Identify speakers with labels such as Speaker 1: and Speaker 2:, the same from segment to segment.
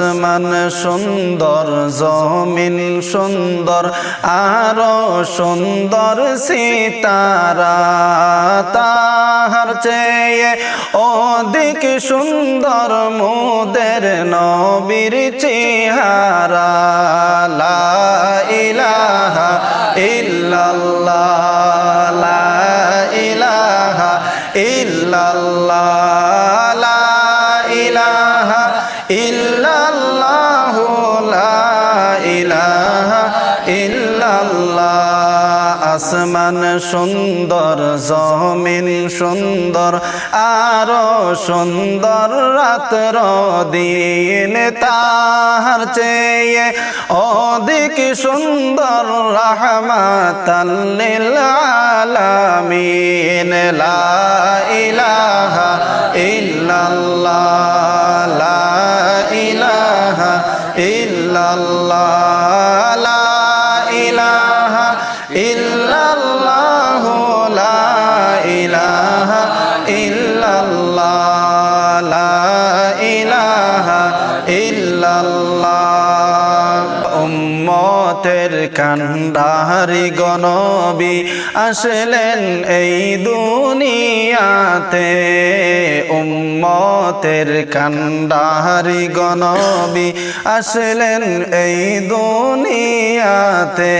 Speaker 1: আসমান সুন্দর, জমিন সুন্দর, আরও সুন্দর সিতারা। তাহার চেয়ে অধিক সুন্দর মোদের নবীর চেহারা। লা ইলাহা ইল্লাল্লাহ। আসমান সুন্দর, জমিন সুন্দর, আরও সুন্দর রাত্র দিন তাহার চেয়ে অধিক সুন্দর রহমাতাল্লিল আলামিন। লা ইলাহা ইল্লাল্লাহ, লা ইলাহা ইল্লাল্লাহ। কান্ডারি গনবী আসলেন এই দুনিয়াতে। উম্মতের কান্ডারি গনবী আসলেন এই দুনিয়াতে।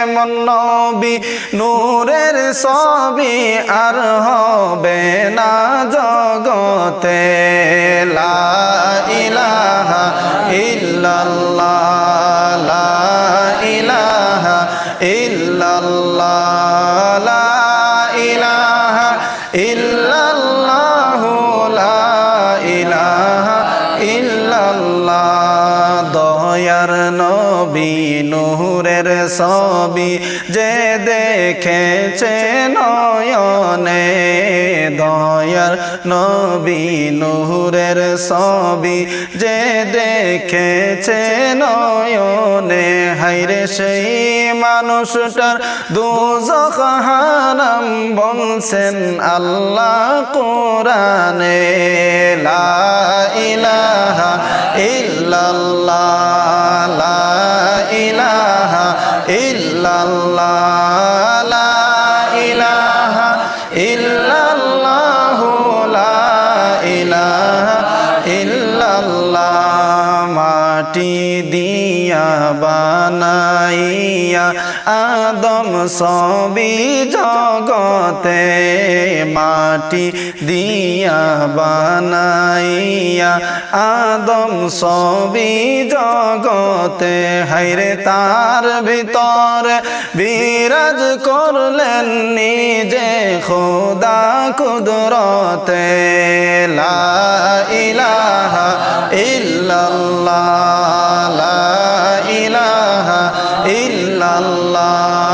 Speaker 1: এমন নবী নূরের সবই আর হবে না জগতে। লা ইলাহা ইল্লাল্লাহ। নবী নূরের সবই যে দেখেছে নয়নে, দয়ার নবী নূরের সবি যে দেখেছে নয়নে। হাইরে সেই মানুষটার দুজখ হারাম বলছেন আল্লাহ কোরআনে, লা ইলাহা ইল্লাল্লাহ, লা ইল্লাল্লাহ। আদম সবি জগতে মাটি দিয়া বানাইয়া আদম সবি জগতে হাইরে তার ভিতর বিরাজ করলেন নিজে খোদা কুদরতে, লা ইলাহা ইল্লাল্লাহ, লা ইলাহা ইল্লাল্লাহ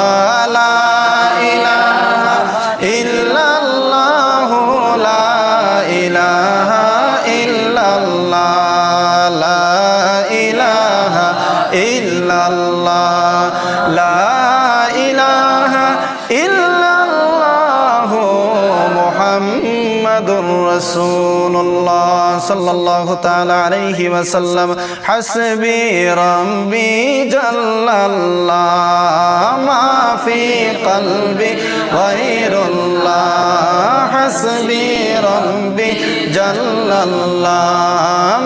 Speaker 1: মুহাম্মাদুর রাসূলুল্লাহ সাল্লাল্লাহু তাআলা আলাইহি ওয়াসাল্লাম হাসবি রাব্বি জাল্লাল্লাহ মা ফি কলবি গায়রুল্লাহ হাসবি রাব্বি জাল্লাল্লাহ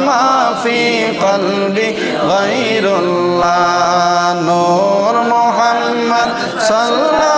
Speaker 1: মা ফি কলবি গায়রুল্লাহ নূর মুহাম্মদ সাল্লাল্লাহ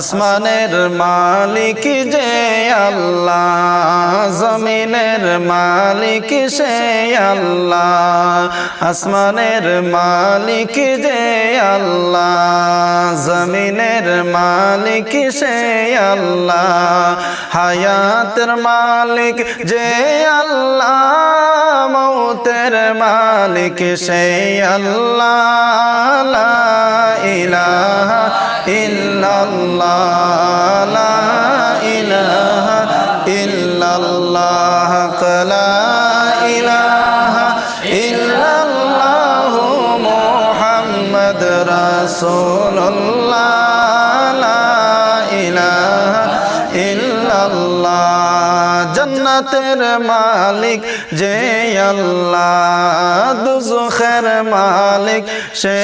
Speaker 1: আসমানের মালিক যে আল্লাহ, জমিনের মালিক সে আল্লাহ। আসমানের মালিক যে আল্লাহ, জমিনের মালিক সে আল্লাহ। হায়াতের মালিক যে আল্লাহ। মৌতের মালিক সে আল্লাহ ইলাহা ইল্লাল্লাহ ইলাহা ইল্লাল্লাহ লা ইলাহা ইল্লাল্লাহু রাসূলুল্লাহ জন্নতের মালিক, যে আল্লাহ দুজখের মালিক, সে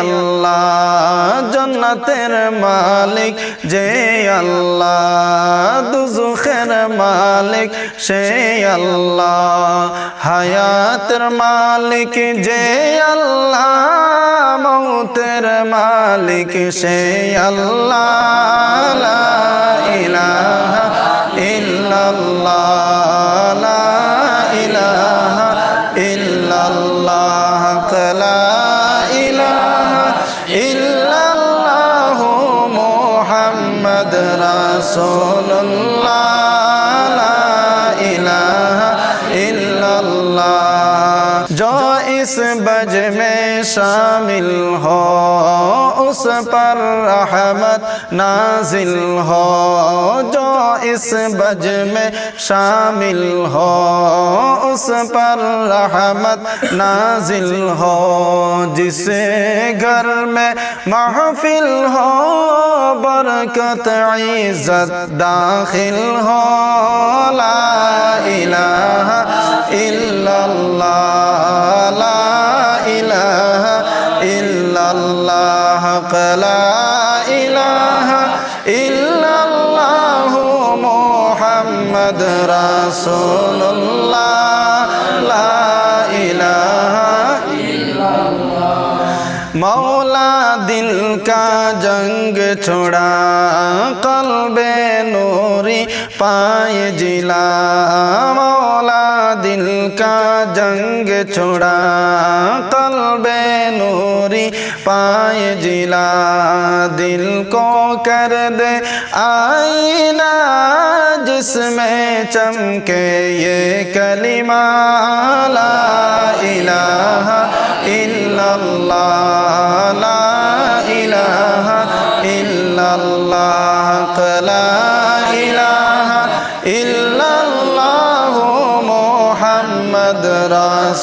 Speaker 1: আল্লাহ জন্নতের মালিক, যে আল্লাহ দুজখের মালিক, সে আল্লাহ হায়াতের মালিক, যে আল্লাহ মৌতের মালিক, সে আল্লাহ ইলাহা illallah la ilaha illallah la ilaha illallah muhammad rasulullah اس بج میں شامل ہو اس پر رحمت نازل ہو جو اس بج میں شامل ہو اس پر رحمت نازل ہو جس گھر میں محفل ہو برکت عزت داخل ہو لا الہ الا اللہ لا الله لا إله إلا الله محمد رسول الله لا إله إلا الله مولا دل کا جنگ چھڑا قلب نوری پائے جلا مولا दिल का जंग छोड़ा कल्बे नूरी पाए जिला दिल को कर दे आईना जिसमें चमके ये कलिमा ला इलाहा इल्लल्लाह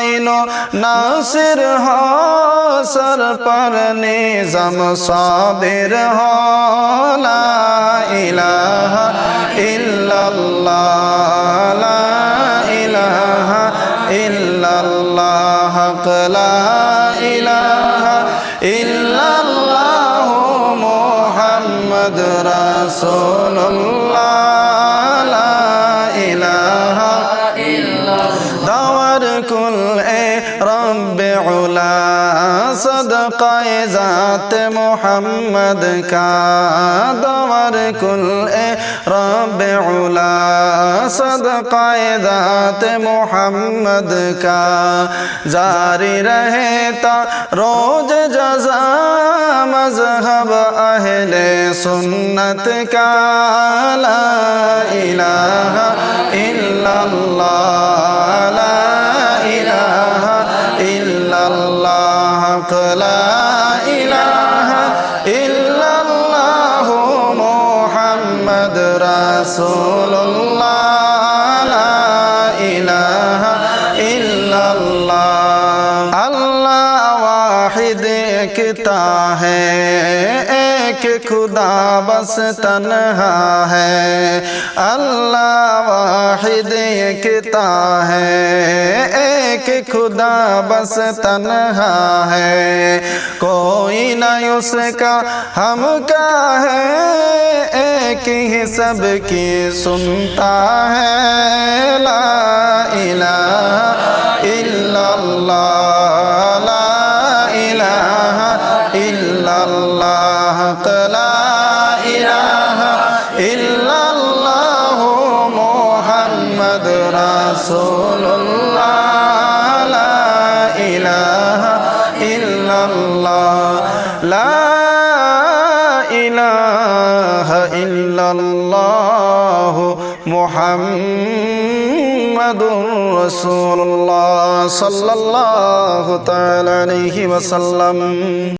Speaker 1: হুসাইনো নাসির হাসর পর নিজাম সাবির হলা ইলাহা ইল্লাল্লাহ, লা ইলাহা ইল্লাল্লাহ, হক ইলাহা ইল্লাল্লাহ মুহাম্মদ রাসূল। ذات محمد کا دور کل اے رب علا صدقہ ذات محمد کا جاری رہتا روز جزا مذہب اہل سنت کا لا الہ الا اللہ एकता है, एक खुदा बस तन्हा है। अल्लाह वाहिद एकता है, एक खुदा बस तन्हा है। कोई न उसका हम का है, एक ही सबकी सुनता है। ला इलाहा इल्लल्लाह। ইল্লাল্লাহ, লা ইলাহা ইল্লাল্লাহু মুহাম্মদ রাসূলুল্লাহ, লা ইলাহা ইল্লাল্লাহ, লা ইলাহা ইল্লাল্লাহু মুহাম্মাদুর রাসূলুল্লাহ, সাল্লাল্লাহু তাআলা আলাইহি ওয়াসাল্লাম।